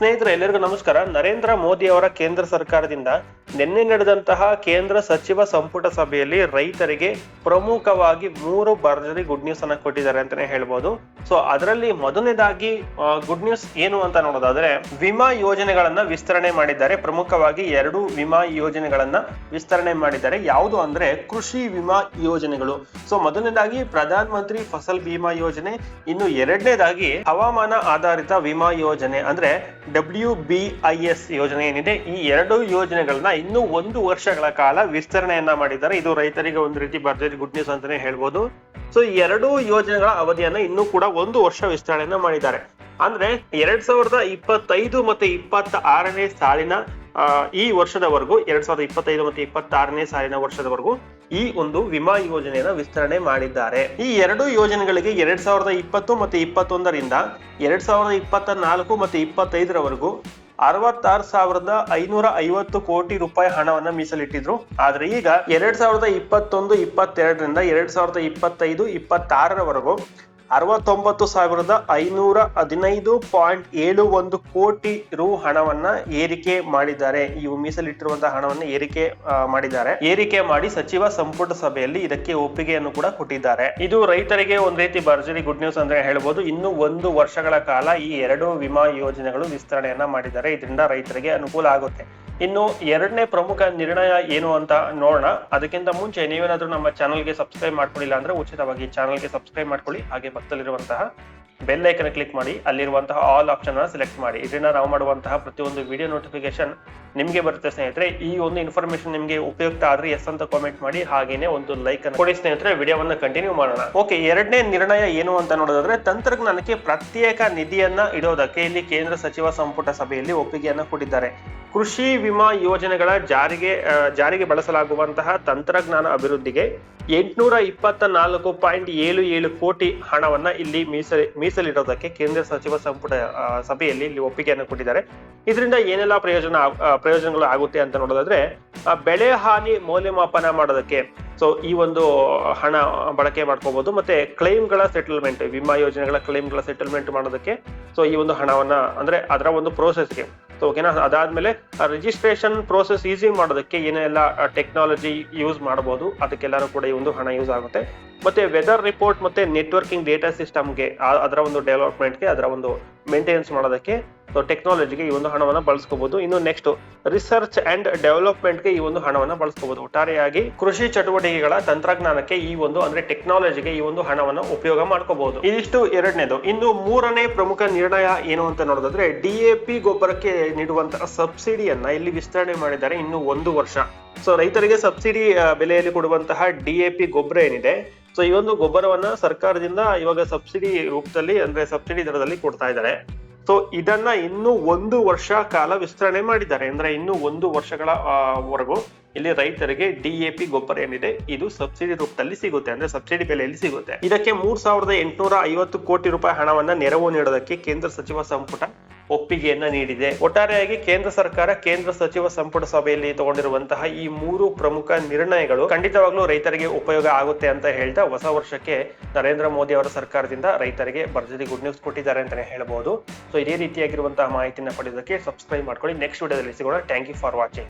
ಸ್ನೇಹಿತರೆ, ಎಲ್ಲರಿಗೂ ನಮಸ್ಕಾರ. ನರೇಂದ್ರ ಮೋದಿ ಅವರ ಕೇಂದ್ರ ಸರ್ಕಾರದಿಂದ ನಿನ್ನೆ ನಡೆದಂತಹ ಕೇಂದ್ರ ಸಚಿವ ಸಂಪುಟ ಸಭೆಯಲ್ಲಿ ರೈತರಿಗೆ ಪ್ರಮುಖವಾಗಿ ಮೂರು ಭರ್ಜರಿ ಗುಡ್ ನ್ಯೂಸ್ ಅನ್ನ ಕೊಟ್ಟಿದ್ದಾರೆ ಅಂತಾನೆ ಹೇಳ್ಬೋದು. ಸೊ ಅದರಲ್ಲಿ ಮೊದಲನೇದಾಗಿ ಗುಡ್ ನ್ಯೂಸ್ ಏನು ಅಂತ ನೋಡೋದಾದ್ರೆ, ವಿಮಾ ಯೋಜನೆಗಳನ್ನ ವಿಸ್ತರಣೆ ಮಾಡಿದ್ದಾರೆ. ಪ್ರಮುಖವಾಗಿ ಎರಡು ವಿಮಾ ಯೋಜನೆಗಳನ್ನ ವಿಸ್ತರಣೆ ಮಾಡಿದ್ದಾರೆ. ಯಾವುದು ಅಂದ್ರೆ, ಕೃಷಿ ವಿಮಾ ಯೋಜನೆಗಳು. ಸೊ ಮೊದಲನೇದಾಗಿ ಪ್ರಧಾನ ಮಂತ್ರಿ ಫಸಲ್ ಬಿಮಾ ಯೋಜನೆ. ಇನ್ನು ಎರಡನೇದಾಗಿ ಹವಾಮಾನ ಆಧಾರಿತ ವಿಮಾ ಯೋಜನೆ. ಅಂದ್ರೆ ಡಬ್ಲ್ಯೂ ಬಿ ಯೋಜನೆ ಏನಿದೆ. ಈ ಎರಡು ಯೋಜನೆಗಳನ್ನ ಇನ್ನೂ ಒಂದು ವರ್ಷಗಳ ಕಾಲ ವಿಸ್ತರಣೆಯನ್ನ ಮಾಡಿದ್ದಾರೆ. ಇದು ರೈತರಿಗೆ ಒಂದು ರೀತಿ ಭರ್ಜರಿ ಗುಡ್ ನ್ಯೂಸ್ ಅಂತಾನೆ ಹೇಳ್ಬೋದು. ಸೊ ಎರಡು ಯೋಜನೆಗಳ ಅವಧಿಯನ್ನ ಇನ್ನೂ ಕೂಡ ಒಂದು ವರ್ಷ ವಿಸ್ತರಣೆಯನ್ನ ಮಾಡಿದ್ದಾರೆ. ಅಂದ್ರೆ ಎರಡ್ ಸಾವಿರದ ಇಪ್ಪತ್ತೈದು ಮತ್ತೆ ಇಪ್ಪತ್ತ ಆರನೇ ಸಾಲಿನ ಈ ವರ್ಷದವರೆಗೂ, ಎರಡ್ ಸಾವಿರದ ಇಪ್ಪತ್ತೈದು ಮತ್ತೆ ಇಪ್ಪತ್ತಾರನೇ ಸಾಲಿನ ವರ್ಷದವರೆಗೂ ಈ ಒಂದು ವಿಮಾ ಯೋಜನೆಯನ್ನ ವಿಸ್ತರಣೆ ಮಾಡಿದ್ದಾರೆ. ಈ ಎರಡು ಯೋಜನೆಗಳಿಗೆ ಎರಡ್ ಸಾವಿರದ ಇಪ್ಪತ್ತು ಮತ್ತೆ ಇಪ್ಪತ್ತೊಂದರಿಂದ ಎರಡ್ ಸಾವಿರದ ಇಪ್ಪತ್ತ ನಾಲ್ಕು ಮತ್ತೆ ಇಪ್ಪತ್ತೈದರವರೆಗೂ ಅರವತ್ತಾರು ಸಾವಿರದ ಐನೂರ ಐವತ್ತು ಕೋಟಿ ರೂಪಾಯಿ ಹಣವನ್ನ ಮೀಸಲಿಟ್ಟಿದ್ರು. ಆದ್ರೆ ಈಗ ಎರಡ್ ಸಾವಿರದ ಇಪ್ಪತ್ತೊಂದು, ಇಪ್ಪತ್ತೆರಡರಿಂದ ಎರಡ್ ಸಾವಿರದ ಇಪ್ಪತ್ತೈದು, ಇಪ್ಪತ್ತಾರರವರೆಗೂ ಅರವತ್ತೊಂಬತ್ತು ಸಾವಿರದ ಐನೂರ ಹದಿನೈದು ಪಾಯಿಂಟ್ ಏಳು ಒಂದು ಕೋಟಿ ರು ಹಣವನ್ನ ಏರಿಕೆ ಮಾಡಿದ್ದಾರೆ. ಈ ಮೀಸಲಿಟ್ಟಿರುವಂತಹ ಹಣವನ್ನ ಏರಿಕೆ ಮಾಡಿದ್ದಾರೆ. ಏರಿಕೆ ಮಾಡಿ ಸಚಿವ ಸಂಪುಟ ಸಭೆಯಲ್ಲಿ ಇದಕ್ಕೆ ಒಪ್ಪಿಗೆಯನ್ನು ಕೂಡ ಕೊಟ್ಟಿದ್ದಾರೆ. ಇದು ರೈತರಿಗೆ ಒಂದ್ ರೀತಿ ಭರ್ಜರಿ ಗುಡ್ ನ್ಯೂಸ್ ಅಂದ್ರೆ ಹೇಳ್ಬೋದು. ಇನ್ನು ಒಂದು ವರ್ಷಗಳ ಕಾಲ ಈ ಎರಡು ವಿಮಾ ಯೋಜನೆಗಳು ವಿಸ್ತರಣೆಯನ್ನ ಮಾಡಿದ್ದಾರೆ. ಇದರಿಂದ ರೈತರಿಗೆ ಅನುಕೂಲ ಆಗುತ್ತೆ. ಇನ್ನು ಎರಡನೇ ಪ್ರಮುಖ ನಿರ್ಣಯ ಏನು ಅಂತ ನೋಡೋಣ. ಅದಕ್ಕಿಂತ ಮುಂಚೆ ನೀವೇನಾದರೂ ನಮ್ಮ ಚಾನಲ್ಗೆ ಸಬ್ಸ್ಕ್ರೈಬ್ ಮಾಡ್ಕೊಳ್ಳಿಲ್ಲ ಅಂದ್ರೆ ಉಚಿತವಾಗಿ ಚಾನಲ್ಗೆ ಸಬ್ಸ್ಕ್ರೈಬ್ ಮಾಡ್ಕೊಳ್ಳಿ. ಹಾಗೆ ಪಕ್ಕದಲ್ಲಿರುವಂತಹ ಬೆಲ್ ಐಕನ್ ಕ್ಲಿಕ್ ಮಾಡಿ, ಅಲ್ಲಿರುವಂತಹ ಆಲ್ ಆಪ್ಷನ್ ಸೆಲೆಕ್ಟ್ ಮಾಡಿ. ಇದರಿಂದ ನಾವು ಮಾಡುವಂತಹ ಪ್ರತಿಯೊಂದು ವಿಡಿಯೋ ನೋಟಿಫಿಕೇಶನ್ ನಿಮಗೆ ಬರುತ್ತೆ ಸ್ನೇಹಿತರೆ. ಈ ಒಂದು ಇನ್ಫಾರ್ಮೇಶನ್ ನಿಮಗೆ ಉಪಯುಕ್ತ ಆದ್ರೆ ಎಸ್ ಅಂತ ಕಾಮೆಂಟ್ ಮಾಡಿ, ಹಾಗೇನೆ ಒಂದು ಲೈಕ್ ಅನ್ನು ಕೊಡಿ ಸ್ನೇಹಿತರೆ. ವಿಡಿಯೋವನ್ನು ಕಂಟಿನ್ಯೂ ಮಾಡೋಣ. ಓಕೆ ಎರಡನೇ ನಿರ್ಣಯ ಏನು ಅಂತ ನೋಡೋದಾದ್ರೆ, ತಂತ್ರಜ್ಞಾನಕ್ಕೆ ಪ್ರತ್ಯೇಕ ನಿಧಿಯನ್ನ ಇಡೋದಕ್ಕೆ ಇಲ್ಲಿ ಕೇಂದ್ರ ಸಚಿವ ಸಂಪುಟ ಸಭೆಯಲ್ಲಿ ಒಪ್ಪಿಗೆಯನ್ನ ಕೊಟ್ಟಿದ್ದಾರೆ. ಕೃಷಿ ವಿಮಾ ಯೋಜನೆಗಳ ಜಾರಿಗೆ ಜಾರಿಗೆ ಬಳಸಲಾಗುವಂತಹ ತಂತ್ರಜ್ಞಾನ ಅಭಿವೃದ್ಧಿಗೆ ಎಂಟುನೂರ ಇಪ್ಪತ್ತ ನಾಲ್ಕು ಪಾಯಿಂಟ್ ಏಳು ಏಳು ಕೋಟಿ ಹಣವನ್ನ ಇಲ್ಲಿ ಮೀಸಲಿ, ಮೀಸಲಿಡೋದಕ್ಕೆ ಕೇಂದ್ರ ಸಚಿವ ಸಂಪುಟ ಸಭೆಯಲ್ಲಿ ಇಲ್ಲಿ ಒಪ್ಪಿಗೆಯನ್ನು ಕೊಟ್ಟಿದ್ದಾರೆ. ಇದರಿಂದ ಏನೆಲ್ಲ ಪ್ರಯೋಜನ ಪ್ರಯೋಜನಗಳು ಆಗುತ್ತೆ ಅಂತ ನೋಡೋದಾದ್ರೆ ಬೆಳೆ ಹಾನಿ ಮೌಲ್ಯಮಾಪನ ಮಾಡೋದಕ್ಕೆ, ಸೊ ಈ ಒಂದು ಹಣ ಬಳಕೆ ಮಾಡ್ಕೋಬಹುದು ಮತ್ತೆ ಕ್ಲೈಮ್ಗಳ ಸೆಟಲ್ಮೆಂಟ್, ವಿಮಾ ಯೋಜನೆಗಳ ಕ್ಲೈಮ್ಗಳ ಸೆಟಲ್ಮೆಂಟ್ ಮಾಡೋದಕ್ಕೆ, ಸೊ ಈ ಒಂದು ಹಣವನ್ನ, ಅಂದ್ರೆ ಅದರ ಒಂದು ಪ್ರೋಸೆಸ್ಗೆ ಸೊ ಓಕೆನಾ ಅದಾದ್ಮೇಲೆ ರಿಜಿಸ್ಟ್ರೇಷನ್ ಪ್ರೋಸೆಸ್ ಈಸಿ ಮಾಡೋದಕ್ಕೆ ಏನೆಲ್ಲ ಟೆಕ್ನಾಲಜಿ ಯೂಸ್ ಮಾಡಬಹುದು ಅದಕ್ಕೆಲ್ಲರೂ ಕೂಡ ಈ ಒಂದು ಹಣ ಯೂಸ್ ಆಗುತ್ತೆ. ಮತ್ತೆ ವೆದರ್ ರಿಪೋರ್ಟ್ ಮತ್ತೆ ನೆಟ್ವರ್ಕಿಂಗ್ ಡೇಟಾ ಸಿಸ್ಟಮ್ಗೆ ಅದರ ಒಂದು ಡೆವಲಪ್ಮೆಂಟ್ಗೆ ಅದರ ಒಂದು ಮೇಂಟೆನೆನ್ಸ್ ಮಾಡೋದಕ್ಕೆ ಟೆಕ್ನಾಲಜಿಗೆ ಈ ಒಂದು ಹಣವನ್ನು ಬಳಸ್ಕೋಬಹುದು ಇನ್ನು ನೆಕ್ಸ್ಟ್ ರಿಸರ್ಚ್ ಅಂಡ್ ಡೆವಲಪ್ಮೆಂಟ್ಗೆ ಈ ಒಂದು ಹಣವನ್ನು ಬಳಸ್ಕೋಬಹುದು ಒಟ್ಟಾರೆಯಾಗಿ ಕೃಷಿ ಚಟುವಟಿಕೆಗಳ ತಂತ್ರಜ್ಞಾನಕ್ಕೆ ಈ ಒಂದು ಅಂದ್ರೆ ಟೆಕ್ನಾಲಜಿಗೆ ಈ ಒಂದು ಹಣವನ್ನು ಉಪಯೋಗ ಮಾಡ್ಕೋಬಹುದು ಇದಿಷ್ಟು ಎರಡನೇದು. ಇನ್ನು ಮೂರನೇ ಪ್ರಮುಖ ನಿರ್ಣಯ ಏನು ಅಂತ ನೋಡೋದಾದ್ರೆ ಡಿಎಪಿ ಗೊಬ್ಬರಕ್ಕೆ ನೀಡುವಂತಹ ಸಬ್ಸಿಡಿಯನ್ನ ಇಲ್ಲಿ ವಿಸ್ತರಣೆ ಮಾಡಿದ್ದಾರೆ ಇನ್ನು ಒಂದು ವರ್ಷ. ಸೊ ರೈತರಿಗೆ ಸಬ್ಸಿಡಿ ಬೆಲೆಯಲ್ಲಿ ಕೊಡುವಂತಹ ಡಿಎಪಿ ಗೊಬ್ಬರ ಏನಿದೆ ಸೊ ಈ ಒಂದು ಗೊಬ್ಬರವನ್ನ ಸರ್ಕಾರದಿಂದ ಇವಾಗ ಸಬ್ಸಿಡಿ ರೂಪದಲ್ಲಿ ಅಂದ್ರೆ ಸಬ್ಸಿಡಿ ದರದಲ್ಲಿ ಕೊಡ್ತಾ ಇದ್ದಾರೆ. ಸೊ ಇದನ್ನ ಇನ್ನು ಒಂದು ವರ್ಷ ಕಾಲ ವಿಸ್ತರಣೆ ಮಾಡಿದ್ದಾರೆ. ಅಂದ್ರೆ ಇನ್ನು ಒಂದು ವರ್ಷಗಳ ವರೆಗೂ ಇಲ್ಲಿ ರೈತರಿಗೆ ಪಿ ಗೊಬ್ಬರ ಏನಿದೆ, ಇದು ಸಬ್ಸಿಡಿ ರೂಪದಲ್ಲಿ ಸಿಗುತ್ತೆ. ಅಂದ್ರೆ ಸಬ್ಸಿಡಿ ಬೆಲೆಯಲ್ಲಿ ಸಿಗುತ್ತೆ. ಇದಕ್ಕೆ ಮೂರ್ ಸಾವಿರದ ಎಂಟುನೂರ ಐವತ್ತು ಕೋಟಿ ರೂಪಾಯಿ ಹಣವನ್ನ ನೆರವು ನೀಡೋದಕ್ಕೆ ಕೇಂದ್ರ ಸಚಿವ ಸಂಪುಟ ಒಪ್ಪಿಗೆಯನ್ನ ನೀಡಿದೆ. ಒಟ್ಟಾರೆಯಾಗಿ ಕೇಂದ್ರ ಸರ್ಕಾರ, ಕೇಂದ್ರ ಸಚಿವ ಸಂಪುಟ ಸಭೆಯಲ್ಲಿ ತಗೊಂಡಿರುವಂತಹ ಈ ಮೂರು ಪ್ರಮುಖ ನಿರ್ಣಯಗಳು ಖಂಡಿತವಾಗ್ಲೂ ರೈತರಿಗೆ ಉಪಯೋಗ ಆಗುತ್ತೆ ಅಂತ ಹೇಳ್ತಾ ಹೊಸ ವರ್ಷಕ್ಕೆ ನರೇಂದ್ರ ಮೋದಿ ಅವರ ಸರ್ಕಾರದಿಂದ ರೈತರಿಗೆ ಭರ್ಜರಿ ಗುಡ್ ನ್ಯೂಸ್ ಕೊಟ್ಟಿದ್ದಾರೆ ಅಂತಾನೆ ಹೇಳ್ಬೋದು. ಸೊ ಇದೇ ರೀತಿಯಾಗಿರುವಂತಹ ಮಾಹಿತಿನ ಪಡೆಯೋದಕ್ಕೆ ಸಬ್ಸ್ಕ್ರೈಬ್ ಮಾಡ್ಕೊಳ್ಳಿ. ನೆಕ್ಸ್ಟ್ ವಿಡಿಯೋದಲ್ಲಿ ಸಿಗೋಣ. Thank you for watching